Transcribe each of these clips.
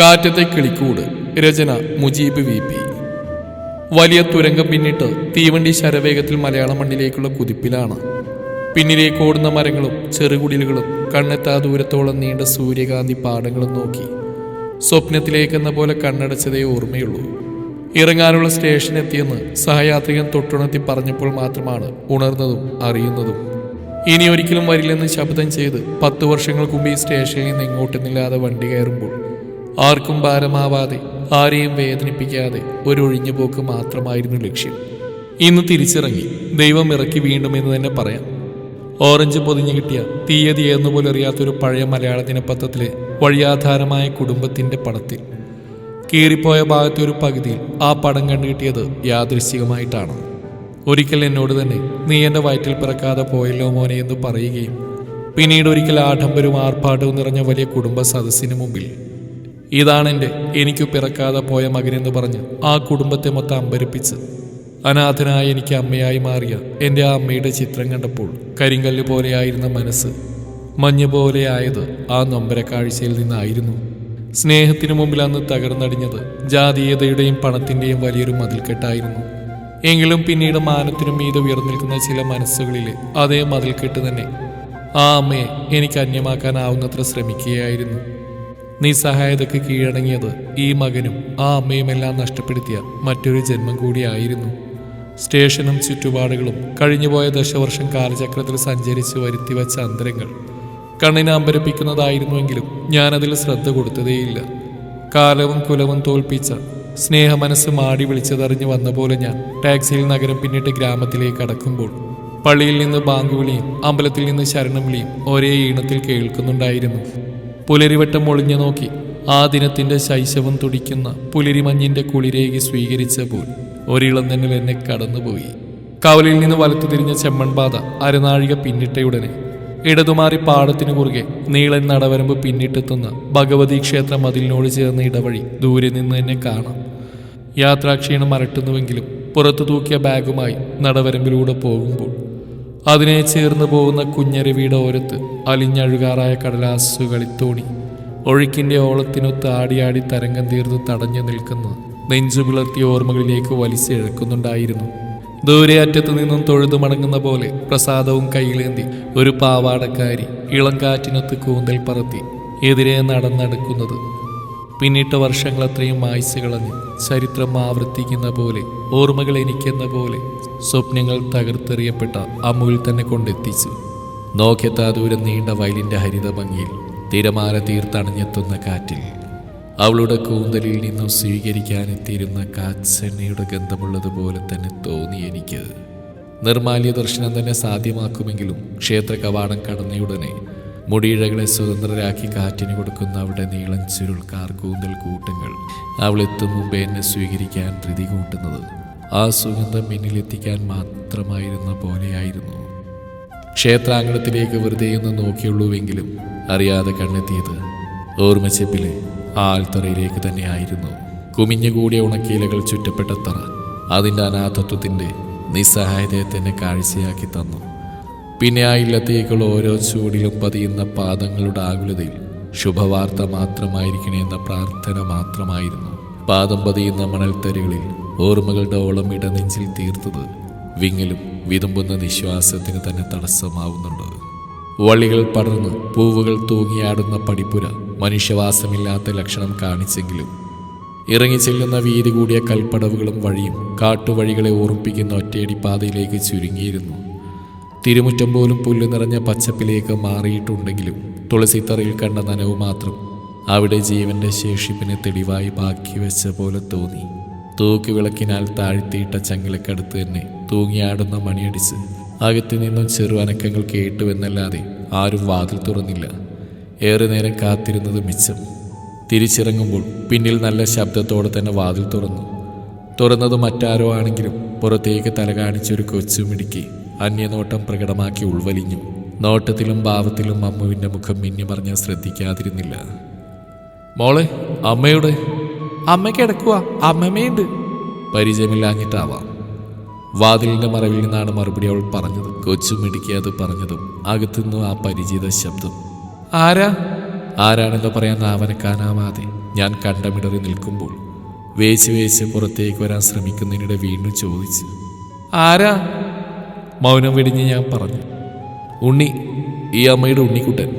കാറ്റത്തെ കിളിക്കൂട്. രചന Mujeeb V P. വലിയ തുരങ്കം പിന്നിട്ട് തീവണ്ടി ശരവേഗത്തിൽ മലയാള മണ്ണിലേക്കുള്ള കുതിപ്പിലാണ്. പിന്നിലേക്ക് ഓടുന്ന മരങ്ങളും ചെറുകുടിലുകളും കണ്ണെത്താ ദൂരത്തോളം നീണ്ട സൂര്യകാന്തി പാടങ്ങളും നോക്കി. സ്വപ്നത്തിലേക്കെന്ന പോലെ കണ്ണടച്ചതേ ഓർമ്മയുള്ളൂ. ഇറങ്ങാനുള്ള സ്റ്റേഷൻ എത്തിയെന്ന് സഹയാത്രികൻ തൊട്ടുണർത്തി പറഞ്ഞപ്പോൾ മാത്രമാണ് ഉണർന്നതും അറിയുന്നതും. ഇനി ഒരിക്കലും വരില്ലെന്ന് ശബ്ദം ചെയ്ത് പത്തു വർഷങ്ങൾക്ക് ഈ സ്റ്റേഷനിൽ നിന്ന് ഇങ്ങോട്ടെന്നില്ലാതെ വണ്ടി കയറുമ്പോൾ ആർക്കും ഭാരമാവാതെ ആരെയും വേദനിപ്പിക്കാതെ ഒരു ഒഴിഞ്ഞുപോക്ക് മാത്രമായിരുന്നു ലക്ഷ്യം. ഇന്ന് തിരിച്ചിറങ്ങി ദൈവം ഇറക്കി വീണ്ടും എന്ന് തന്നെ പറയാം. ഓറഞ്ച് പൊതിഞ്ഞു കിട്ടിയ തീയതി എന്നുപോലും അറിയാത്തൊരു പഴയ മലയാള ദിനപത്രത്തിലെ വഴിയാധാരമായ കുടുംബത്തിന്റെ പടത്തിൽ കീറിപ്പോയ ഭാഗത്തെ ഒരു പകുതിയിൽ ആ പടം കണ്ടുകിട്ടിയത് യാദൃശ്ചികമായിട്ടാണ്. ഒരിക്കൽ എന്നോട് തന്നെ നീ എന്റെ വയറ്റിൽ പിറക്കാതെ പോയല്ലോ മോനെ എന്ന് പറയുകയും പിന്നീട് ഒരിക്കൽ ആഡംബരവും ആർഭാടവും നിറഞ്ഞ വലിയ കുടുംബ സദസ്സിന് മുമ്പിൽ ഇതാണെന്റെ എനിക്കു പിറക്കാതെ പോയ മകനെന്ന് പറഞ്ഞ് ആ കുടുംബത്തെ മൊത്തം അമ്പരിപ്പിച്ച്. അനാഥനായ എനിക്ക് അമ്മയായി മാറിയ എന്റെ ആ അമ്മയുടെ ചിത്രം കണ്ടപ്പോൾ കരിങ്കല്ല് പോലെയായിരുന്ന മനസ്സ് മഞ്ഞ് പോലെയായത് ആ നൊമ്പര കാഴ്ചയിൽ നിന്നായിരുന്നു. സ്നേഹത്തിനു മുമ്പിൽ അന്ന് തകർന്നടിഞ്ഞത് ജാതീയതയുടെയും പണത്തിന്റെയും വലിയൊരു മതിൽക്കെട്ടായിരുന്നു. എങ്കിലും പിന്നീട് മാനത്തിനും മീതെ ഉയർന്നിൽക്കുന്ന ചില മനസ്സുകളിലെ അതേ മതിൽക്കെട്ട് തന്നെ ആ അമ്മയെ എനിക്ക് അന്യമാക്കാനാവുന്നത്ര ശ്രമിക്കുകയായിരുന്നു. നിസ്സഹായതയ്ക്ക് കീഴടങ്ങിയത് ഈ മകനും ആ അമ്മയുമെല്ലാം നഷ്ടപ്പെടുത്തിയ മറ്റൊരു ജന്മം കൂടിയായിരുന്നു സ്റ്റേഷനും ചുറ്റുപാടുകളും കഴിഞ്ഞുപോയ ദശവർഷം കാലചക്രത്തിൽ സഞ്ചരിച്ച് വരുത്തിവച്ച അന്തരങ്ങൾ. കണ്ണിനെ അമ്പരപ്പിക്കുന്നതായിരുന്നുവെങ്കിലും ഞാനതിൽ ശ്രദ്ധ കൊടുത്തതേയില്ല. കാലവും കുലവും തോൽപ്പിച്ച സ്നേഹമനസ്സ് മാടി വിളിച്ചതറിഞ്ഞു വന്ന പോലെ ഞാൻ ടാക്സിയിൽ നഗരം പിന്നിട്ട് ഗ്രാമത്തിലേക്ക് അടക്കുമ്പോൾ പള്ളിയിൽ നിന്ന് ബാങ്ക് വിളിയും അമ്പലത്തിൽ നിന്ന് ശരണം വിളിയും ഒരേ ഈണത്തിൽ കേൾക്കുന്നുണ്ടായിരുന്നു. പുലരിവട്ടം ഒളിഞ്ഞു നോക്കി. ആ ദിനത്തിന്റെ ശൈശവം തുടിക്കുന്ന പുലരിമഞ്ഞിന്റെ കുളിരേകി സ്വീകരിച്ച പോൽ ഒരിളം എന്നെ കടന്നുപോയി. കവലിൽ നിന്ന് വലത്തു തിരിഞ്ഞ ചെമ്മൺപാത അരനാഴിക പിന്നിട്ടയുടനെ. ഇടതുമാറി പാടത്തിനു കുറുകെ നീളൻ നടവരമ്പ് പിന്നിട്ടെത്തുന്ന ഭഗവതി ക്ഷേത്രം മതിലിനോട് ചേർന്ന ഇടവഴി ദൂരെ നിന്ന് എന്നെ കാണാം. യാത്രാക്ഷീണം അരട്ടുന്നുവെങ്കിലും പുറത്തു തൂക്കിയ ബാഗുമായി നടവരമ്പിലൂടെ പോകുമ്പോൾ അതിനെ ചേർന്ന് പോകുന്ന കുഞ്ഞരുവിയുടെ ഓരത്ത് അലിഞ്ഞഴുകാറായ കടലാസുകളിൽ തോണി. ഒഴുക്കിന്റെ ഓളത്തിനൊത്ത് ആടിയാടി തരംഗം തീർന്ന് തടഞ്ഞു നിൽക്കുന്നത് നെഞ്ചു പിളർത്തിയ ഓർമ്മകളിലേക്ക് വലിച്ചിഴക്കുന്നുണ്ടായിരുന്നു ദൂരെ അറ്റത്തു നിന്നും തൊഴുതു മടങ്ങുന്ന പോലെ പ്രസാദവും കയ്യിലേന്തി ഒരു പാവാടക്കാരി ഇളം കാറ്റിനൊത്ത് കൂന്തൽ പറത്തി എതിരെ നടന്നെടുക്കുന്നത്. പിന്നിട്ട വർഷങ്ങൾ അത്രയും മായ്ച്ചു കളഞ്ഞ് ചരിത്രം ആവർത്തിക്കുന്ന പോലെ ഓർമ്മകൾ എനിക്കെന്ന പോലെ സ്വപ്നങ്ങൾ തകർത്തെറിയപ്പെട്ട അമ്മുവിൽ തന്നെ കൊണ്ടെത്തിച്ചു. നോക്കെത്താ ദൂരം നീണ്ട വയലിന്റെ ഹരിത ഭംഗിയിൽ തിരമാല തീർത്തണഞ്ഞെത്തുന്ന കാറ്റിൽ അവളുടെ കൂന്തലിൽ നിന്നും സ്വീകരിക്കാനെത്തിയിരുന്ന കാച്ചെണ്ണയുടെ ഗന്ധമുള്ളതുപോലെ തന്നെ തോന്നി എനിക്ക്. നിർമാല്യ ദർശനം തന്നെ സാധ്യമാക്കുമെങ്കിലും ക്ഷേത്ര കവാടം കടന്നയുടനെ മുടിയിഴകളെ സ്വതന്ത്രരാക്കി കാറ്റിന് കൊടുക്കുന്ന അവിടെ നീളം ചുരുൾ കാർ കൂന്തൽ കൂട്ടങ്ങൾ. അവളെത്തും മുമ്പേ എന്നെ സ്വീകരിക്കാൻ ധൃതി കൂട്ടുന്നത്. ആ സുഗന്ധം പിന്നിലെത്തിക്കാൻ മാത്രമായിരുന്ന പോലെയായിരുന്നു. ക്ഷേത്രാങ്കണത്തിലേക്ക് വെറുതെ ഒന്ന് നോക്കിയുള്ളൂവെങ്കിലും അറിയാതെ കണ്ണെത്തിയത് ഓർമ്മച്ചെപ്പിലെ ആൽത്തറയിലേക്ക് തന്നെയായിരുന്നു. കുമിഞ്ഞുകൂടിയ ഉണക്കീലകൾ ചുറ്റപ്പെട്ട തറ അതിന്റെ അനാഥത്വത്തിന്റെ നിസ്സഹായതയെ തന്നെ കാഴ്ചയാക്കി തന്നു. പിന്നെ ആ ഇല്ലത്തേക്കുള്ള ഓരോ ചൂടിലും പതിയുന്ന പാദങ്ങളുടെ ആകുലതയിൽ ശുഭവാർത്ത മാത്രമായിരിക്കണേ എന്ന പ്രാർത്ഥന മാത്രമായിരുന്നു. പാദം പതിയുന്ന മണൽത്തരികളിൽ ഓർമ്മകളുടെ ഓളം ഇടനെഞ്ചിൽ തീർത്തത് വിങ്ങലും വിതുമ്പുന്ന നിശ്വാസത്തിന് തന്നെ തടസ്സമാവുന്നുണ്ട്. വള്ളികൾ പടർന്ന് പൂവുകൾ തൂങ്ങിയാടുന്ന പടിപ്പുര മനുഷ്യവാസമില്ലാത്ത ലക്ഷണം കാണിച്ചെങ്കിലും ഇറങ്ങിച്ചെല്ലുന്ന വീതി കൂടിയ കൽപ്പടവുകളും വഴിയും കാട്ടുവഴികളെ ഓർമ്മിപ്പിക്കുന്ന ഒറ്റയടി പാതയിലേക്ക് ചുരുങ്ങിയിരുന്നു. തിരുമുറ്റം പോലും പുല്ല് നിറഞ്ഞ പച്ചപ്പിലേക്ക് മാറിയിട്ടുണ്ടെങ്കിലും തുളസിത്തറയിൽ കണ്ട നനവ് മാത്രം അവിടെ ജീവന്റെ ശേഷിപ്പിനെ തെളിവായി ബാക്കി വെച്ച പോലെ തോന്നി. തൂക്കുവിളക്കിനാൽ താഴ്ത്തിയിട്ട ചങ്ങലക്കടുത്ത് തന്നെ തൂങ്ങിയാടുന്ന മണിയടിച്ച് അകത്തു നിന്നും ചെറു അനക്കങ്ങൾ കേട്ടുവെന്നല്ലാതെ ആരും വാതിൽ തുറന്നില്ല. ഏറെ നേരം കാത്തിരുന്നത് മിച്ചം. തിരിച്ചിറങ്ങുമ്പോൾ പിന്നിൽ നല്ല ശബ്ദത്തോടെ തന്നെ വാതിൽ തുറന്നു. തുറന്നത് മറ്റാരോ ആണെങ്കിലും പുറത്തേക്ക് തല കാണിച്ചൊരു കൊച്ചുമിടുക്കി അന്യനോട്ടം പ്രകടമാക്കി ഉൾവലിഞ്ഞു. നോട്ടത്തിലും ഭാവത്തിലും അമ്മുവിന്റെ മുഖം മിന്നി പറഞ്ഞാൽ ശ്രദ്ധിക്കാതിരുന്നില്ല. മോളെ അമ്മയുടെ? അമ്മ കിടക്കുക അമ്മമ്മയുണ്ട്. പരിചയമില്ലാഞ്ഞിട്ടാവാം. വാതിലിന്റെ മറവിൽ നിന്നാണ് മറുപടി അവൾ പറഞ്ഞത് കൊച്ചു മിടുക്കി അത് പറഞ്ഞതും അകത്തുനിന്നും ആ പരിചിത ശബ്ദം. ആരാ? ആരാണെന്ന് പറയാൻ നാവനക്കാനാവാതെ ഞാൻ കണ്ടമിടറി നിൽക്കുമ്പോൾ വേച്ച് വേച്ച് പുറത്തേക്ക് വരാൻ ശ്രമിക്കുന്നതിനിടെ വീണ്ടും ചോദിച്ചു. ആരാ? മൗനം വെടിഞ്ഞ് ഞാൻ പറഞ്ഞു ഉണ്ണി ഈ അമ്മയുടെ ഉണ്ണിക്കുട്ടൻ.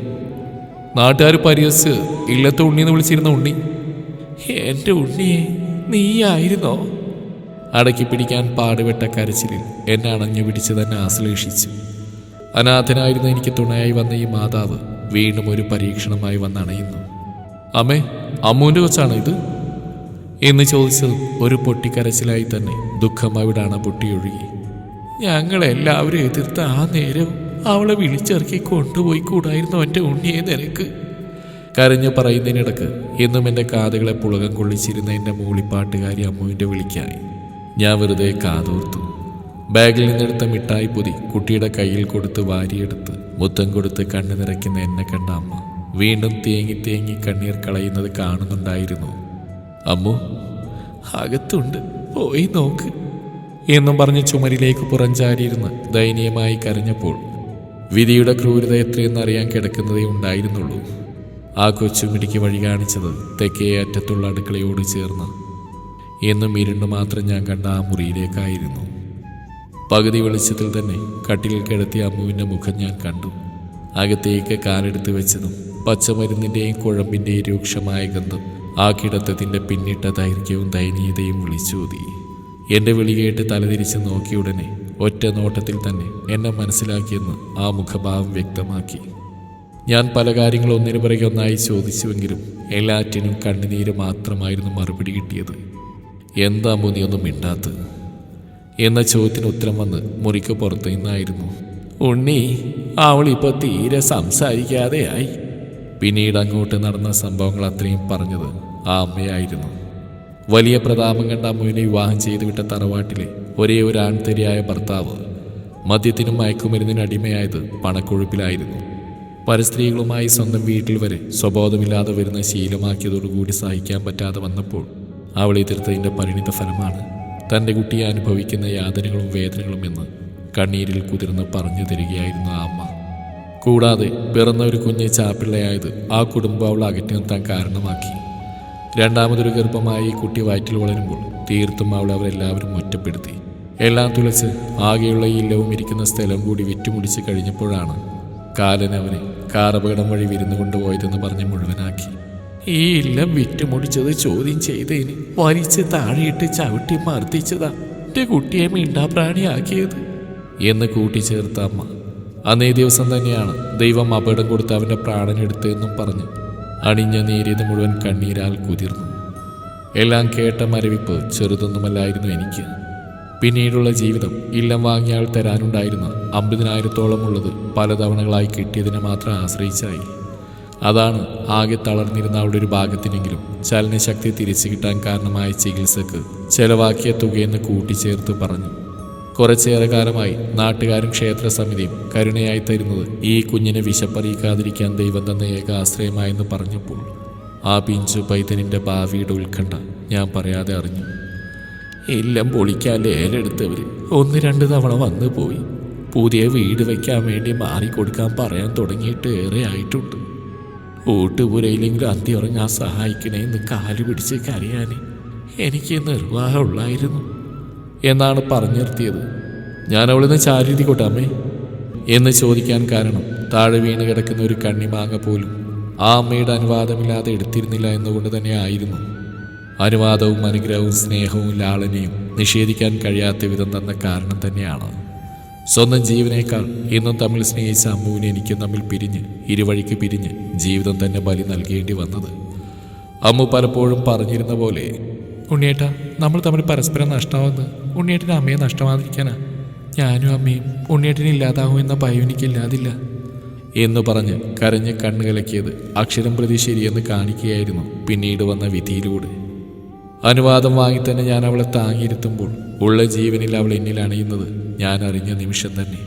നാട്ടുകാർ പരിഹസിച്ച് ഇല്ലത്തെ ഉണ്ണി എന്ന് വിളിച്ചിരുന്ന ഉണ്ണി എന്റെ ഉണ്ണിയെ നീയായിരുന്നോ അടക്കി പിടിക്കാൻ പാടുപെട്ട കരച്ചിലിൽ എന്നെ അണഞ്ഞു പിടിച്ച് തന്നെ ആശ്ലേഷിച്ചു. അനാഥനായിരുന്ന എനിക്ക് തുണയായി വന്ന ഈ മാതാവ് വീണ്ടും ഒരു പരീക്ഷണമായി വന്നണയുന്നു അമ്മേ അമ്മൂന്റെ കൊച്ചാണ് ഇത്? എന്ന് ചോദിച്ചതും ഒരു പൊട്ടിക്കരച്ചിലായി തന്നെ ദുഃഖം അവിടാണ് പൊട്ടിയൊഴുകി. ഞങ്ങളെല്ലാവരും എതിർത്ത ആ നേരം അവളെ വിളിച്ചിറക്കി കൊണ്ടുപോയി കൂടായിരുന്നു എന്റെ ഉണ്ണിയെ നിനക്ക്. കരഞ്ഞു പറയുന്നതിനിടക്ക് എന്നും എന്റെ കാതുകളെ പുളകം കൊള്ളിച്ചിരുന്ന എന്റെ മൂളിപ്പാട്ടുകാരി അമ്മുവിന്റെ വിളിക്കായി. ഞാൻ വെറുതെ കാതോർത്തു. ബാഗിൽ നിന്നെടുത്ത മിഠായി പൊതി കുട്ടിയുടെ കയ്യിൽ കൊടുത്ത് വാരിയെടുത്ത് മുത്തം കൊടുത്ത് കണ്ണു നിറയ്ക്കുന്ന എന്നെ കണ്ട അമ്മ വീണ്ടും തേങ്ങി തേങ്ങി കണ്ണീർ കളയുന്നത് കാണുന്നുണ്ടായിരുന്നു. അമ്മു അകത്തുണ്ട്. പോയി നോക്ക്. എന്നും പറഞ്ഞ് ചുമരിലേക്ക് പുറഞ്ചാരിയിരുന്ന് ദയനീയമായി കരഞ്ഞപ്പോൾ വിധിയുടെ ക്രൂരത എത്രയെന്നറിയാൻ കിടക്കുന്നതേ ഉണ്ടായിരുന്നുള്ളൂ. ആ കൊച്ചുമിടിക്ക് വഴി കാണിച്ചത് തെക്കേ അറ്റത്തുള്ള അടുക്കളയോട് ചേർന്ന്. എന്നും ഇരുണ്ടു മാത്രം ഞാൻ കണ്ട ആ മുറിയിലേക്കായിരുന്നു. പകുതി വെളിച്ചത്തിൽ തന്നെ കട്ടിലിൽ കിടത്തിയ അമ്മുവിന്റെ മുഖം ഞാൻ കണ്ടു. അകത്തേക്ക് കാലെടുത്ത് വെച്ചതും പച്ചമരുന്നിന്റെയും കുഴമ്പിന്റെയും രൂക്ഷമായ ഗന്ധം ആ കിടത്തത്തിന്റെ പിന്നിട്ട ദൈർഘ്യവും ദയനീയതയും വിളിച്ചൂതി. എന്റെ വിളി കേട്ട് തലതിരിച്ച് നോക്കിയ ഉടനെ ഒറ്റ നോട്ടത്തിൽ തന്നെ എന്നെ മനസ്സിലാക്കിയെന്ന് ആ മുഖഭാവം വ്യക്തമാക്കി. ഞാൻ പല കാര്യങ്ങളും ഒന്നിനു പിറകെ ഒന്നായി ചോദിച്ചുവെങ്കിലും എല്ലാറ്റിനും കണ്ണുനീര് മാത്രമായിരുന്നു മറുപടി കിട്ടിയത്. എന്താ മുനിയൊന്നും മിണ്ടാത്ത് എന്ന ചോദ്യത്തിന് ഉത്തരം വന്ന് മുറിക്ക് പുറത്തു നിന്നായിരുന്നു. ഉണ്ണി അവൾ ഇപ്പോൾ തീരെ സംസാരിക്കാതെയായി. പിന്നീട് അങ്ങോട്ട് നടന്ന സംഭവങ്ങൾ അത്രയും പറഞ്ഞത് ആ അമ്മയായിരുന്നു. വലിയ പ്രതാപം കണ്ട അമ്മുവിനെ വിവാഹം ചെയ്തു വിട്ട തറവാട്ടിലെ ഒരേ ഒരു ആൺതരിയായ ഭർത്താവ് മദ്യത്തിനും മയക്കുമരുന്നിനും അടിമയായത് പണക്കൊഴുപ്പിലായിരുന്നു. പരസ്ത്രീകളുമായി സ്വന്തം വീട്ടിൽ വരെ സ്വബോധമില്ലാതെ വരുന്ന ശീലമാക്കിയതോടുകൂടി സഹിക്കാൻ പറ്റാതെ വന്നപ്പോൾ അവൾ എതിർത്തതിന്റെ പരിണിത ഫലമാണ് തന്റെ കുട്ടിയെ അനുഭവിക്കുന്ന യാതനകളും വേദനകളും എന്ന് കണ്ണീരിൽ കുതിർന്ന് പറഞ്ഞു തരികയായിരുന്നു ആ അമ്മ. കൂടാതെ പിറന്ന ഒരു കുഞ്ഞ് ചാപ്പിള്ളയായത് ആ കുടുംബം അവൾ അകറ്റി നിർത്താൻ കാരണമാക്കി. രണ്ടാമതൊരു ഗർഭമായി ഈ കുട്ടി വയറ്റിൽ വളരുമ്പോൾ തീർത്തും അവൾ അവരെല്ലാവരും ഒറ്റപ്പെടുത്തി. എല്ലാം തുളച്ച് ആകെയുള്ള ഈ ഇല്ലവും ഇരിക്കുന്ന സ്ഥലം കൂടി വിറ്റുമുടിച്ച് കഴിഞ്ഞപ്പോഴാണ് കാലൻ അവനെ കാറപകടം വഴി വിരുന്നു കൊണ്ടുപോയതെന്ന് പറഞ്ഞ് മുഴുവനാക്കി. ഈ ഇല്ലം വിറ്റുമുടിച്ചത് ചോദ്യം ചെയ്തതിന് വലിച്ച് താഴെയിട്ട് ചവിട്ടി മർദ്ദിച്ചതാ. എന്റെ കുട്ടിയെ മിണ്ടാപ്രാണിയാക്കിയത് എന്ന് കൂട്ടിച്ചേർത്ത അമ്മ. അന്നേ ദിവസം തന്നെയാണ് ദൈവം അപകടം കൊടുത്ത് അവന്റെ പ്രാണനെടുത്തതെന്നും പറഞ്ഞ് അണിഞ്ഞ നേരിയത് മുഴുവൻ കണ്ണീരാൽ കുതിർന്നു. എല്ലാം കേട്ട മരവിപ്പ് ചെറുതൊന്നുമല്ലായിരുന്നു എനിക്ക്. പിന്നീടുള്ള ജീവിതം ഇല്ലം വാങ്ങിയാൽ തരാനുണ്ടായിരുന്ന അമ്പതിനായിരത്തോളം ഉള്ളത് പലതവണകളായി കിട്ടിയതിനെ മാത്രം ആശ്രയിച്ചായി. അതാണ് ആകെ തളർന്നിരുന്ന അവളുടെ ഒരു ഭാഗത്തിനെങ്കിലും ചലനശക്തി തിരിച്ചു കിട്ടാൻ കാരണമായ ചികിത്സക്ക് ചെലവാക്കിയ തുകയെന്ന് കൂട്ടിച്ചേർത്ത് പറഞ്ഞു. കുറച്ചേറെ കാലമായി നാട്ടുകാരും ക്ഷേത്ര സമിതിയും കരുണയായി തരുന്നത് ഈ കുഞ്ഞിനെ വിശപ്പറിയിക്കാതിരിക്കാൻ ദൈവം തന്ന ഏക ആശ്രയമായെന്ന് പറഞ്ഞപ്പോൾ ആ പിഞ്ചു പൈതനിന്റെ ഭാവിയുടെ ഉത്കണ്ഠ ഞാൻ പറയാതെ അറിഞ്ഞു. എല്ലാം പൊളിക്കാൻ ലേലെടുത്തവർ ഒന്ന് രണ്ട് തവണ വന്നു പോയി. പുതിയ വീട് വയ്ക്കാൻ വേണ്ടി മാറിക്കൊടുക്കാൻ പറയാൻ തുടങ്ങിയിട്ട് ഏറെ ആയിട്ടുണ്ട്. ഊട്ടുപുരയിലെങ്കിലും അന്തി ഉറങ്ങാൻ സഹായിക്കണേന്ന് കാൽ പിടിച്ച് കരയാൻ എനിക്ക് നിർവാഹമുള്ളായിരുന്നു എന്നാണ് പറഞ്ഞു നിർത്തിയത് ഞാൻ അവളിന്ന് ചാരിരിക്കോട്ടെ അമ്മേ. എന്ന് ചോദിക്കാൻ കാരണം താഴെ വീണ് കിടക്കുന്ന ഒരു കണ്ണിമാങ്ങ പോലും ആ അമ്മയുടെ അനുവാദമില്ലാതെ എടുത്തിരുന്നില്ല എന്നുകൊണ്ട് തന്നെ ആയിരുന്നു. അനുവാദവും അനുഗ്രഹവും സ്നേഹവും ലാളനയും നിഷേധിക്കാൻ കഴിയാത്ത വിധം തന്ന കാരണം തന്നെയാണ്. സ്വന്തം ജീവനേക്കാൾ ഇന്നും തമ്മിൽ സ്നേഹിച്ച അമ്മുവിനെ എനിക്കും തമ്മിൽ പിരിഞ്ഞ് ഇരുവഴിക്ക് പിരിഞ്ഞ് ജീവിതം തന്നെ ബലി നൽകേണ്ടി വന്നത്. അമ്മു പലപ്പോഴും പറഞ്ഞിരുന്ന പോലെ ഉണ്ണിയേട്ട നമ്മൾ തമ്മിൽ പരസ്പരം നഷ്ടമാവുന്നത് ഉണ്ണിയേട്ടന്റെ അമ്മയെ നഷ്ടമാതിരിക്കാനാ. ഞാനും അമ്മയും ഉണ്ണിയേട്ടനെ ഇല്ലാതാവുമെന്ന ഭയം എനിക്കില്ലാതില്ല എന്ന് പറഞ്ഞ് കരഞ്ഞ് കണ്ണു കലക്കിയത് അക്ഷരം പ്രതി ശരിയെന്ന് കാണിക്കുകയായിരുന്നു പിന്നീട് വന്ന വിധിയിലൂടെ. അനുവാദം വാങ്ങി തന്നെ ഞാൻ അവളെ താങ്ങിയിരുത്തുമ്പോൾ ഉള്ള ജീവനിൽ അവൾ എന്നിൽ അണയുന്നത് ഞാൻ അറിഞ്ഞ നിമിഷം തന്നെ.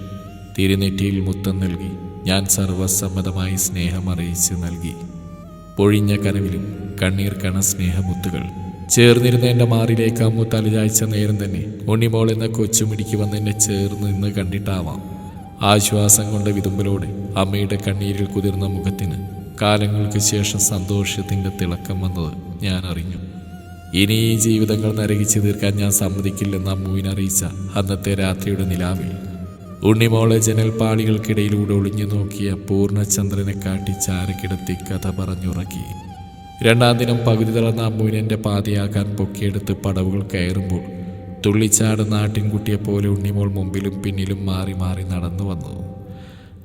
തിരുനെറ്റിയിൽ മുത്തം നൽകി ഞാൻ സർവസമ്മതമായി സ്നേഹം അറിയിച്ച് നൽകി. പൊഴിഞ്ഞ കനവിലും കണ്ണീർ കണ സ്നേഹമുത്തുകൾ ചേർന്നിരുന്ന എന്റെ മാറിലേക്ക് അമ്മു തലചായ്ച്ച നേരം തന്നെ ഉണ്ണിമോൾ എന്ന കൊച്ചുമിടിക്ക് വന്ന് എന്നെ ചേർന്ന് നിന്ന് കണ്ടിട്ടാവാം. ആശ്വാസം കൊണ്ട വിതുമ്പലോടെ അമ്മയുടെ കണ്ണീരിൽ കുതിർന്ന മുഖത്തിന് കാലങ്ങൾക്ക് ശേഷം സന്തോഷത്തിന്റെ തിളക്കം വന്നത് ഞാൻ അറിഞ്ഞു. ഇനി ഈ ജീവിതങ്ങൾ നരകിച്ചു തീർക്കാൻ ഞാൻ സമ്മതിക്കില്ലെന്ന് അമ്മുവിനറിയിച്ച അന്നത്തെ രാത്രിയുടെ നിലാവിൽ ഉണ്ണിമോളെ ജനൽപ്പാളികൾക്കിടയിലൂടെ ഒളിഞ്ഞു നോക്കിയ പൂർണചന്ദ്രനെ കാട്ടി ചാരക്കിടത്തി കഥ പറഞ്ഞുറക്കി. രണ്ടാം ദിനം പകുതി തളർന്ന അമ്മുവിനെ എന്റെ പാതയാക്കാൻ പൊക്കിയെടുത്ത് പടവുകൾ കയറുമ്പോൾ തുള്ളിച്ചാടുന്ന നാട്ടിൻകുട്ടിയെ പോലെ ഉണ്ണിമോൾ മുമ്പിലും പിന്നിലും മാറി മാറി നടന്നു വന്നു.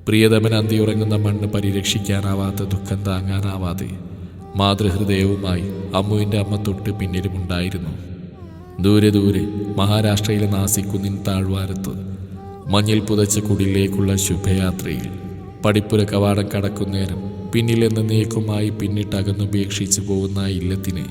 പ്രിയതമൻ അന്തിയുറങ്ങുന്ന മണ്ണ് പരിരക്ഷിക്കാനാവാത്ത ദുഃഖം താങ്ങാനാവാതെ മാതൃഹൃദയവുമായി അമ്മുവിന്റെ അമ്മ തൊട്ട് പിന്നിലുമുണ്ടായിരുന്നു ദൂരെ ദൂരെ മഹാരാഷ്ട്രയിലെ നാസിക്കുന്നിൻ താഴ്വാരത്ത് മഞ്ഞിൽ പുതച്ച കുടിലേക്കുള്ള ശുഭയാത്രയിൽ പടിപ്പുര കവാടം കടക്കുന്നേരം പിന്നിൽ എന്നേക്കുമായി പിന്നിട്ടകന്നുപേക്ഷിച്ചു പോകുന്ന ഇല്ലത്തിനെ.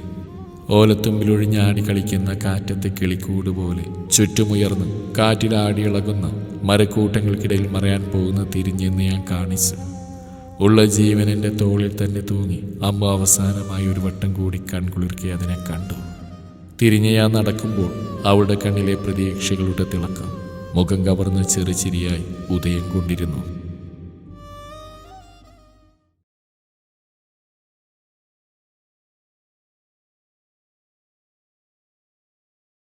ഓലത്തുമ്പിലൊഴിഞ്ഞാടി കളിക്കുന്ന കാറ്റത്തെ കിളിക്കൂട് പോലെ ചുറ്റുമുയർന്ന് കാറ്റിലാടിയിളകുന്ന മരക്കൂട്ടങ്ങൾക്കിടയിൽ മറയാൻ പോകുന്ന തിരിഞ്ഞെന്ന് ഞാൻ കാണിച്ചു. ഉള്ള ജീവൻ എന്റെ തോളിൽ തന്നെ തൂങ്ങി അമ്മ അവസാനമായി ഒരു വട്ടം കൂടി കൺകുളിർക്കെ അതിനെ കണ്ടു. തിരിഞ്ഞ് ഞാൻ നടക്കുമ്പോൾ അവളുടെ കണ്ണിലെ പ്രതീക്ഷകളുടെ തിളക്കം മുഖം കവർന്ന് ചെറുചിരിയായി ഉദയം കൊണ്ടിരുന്നു.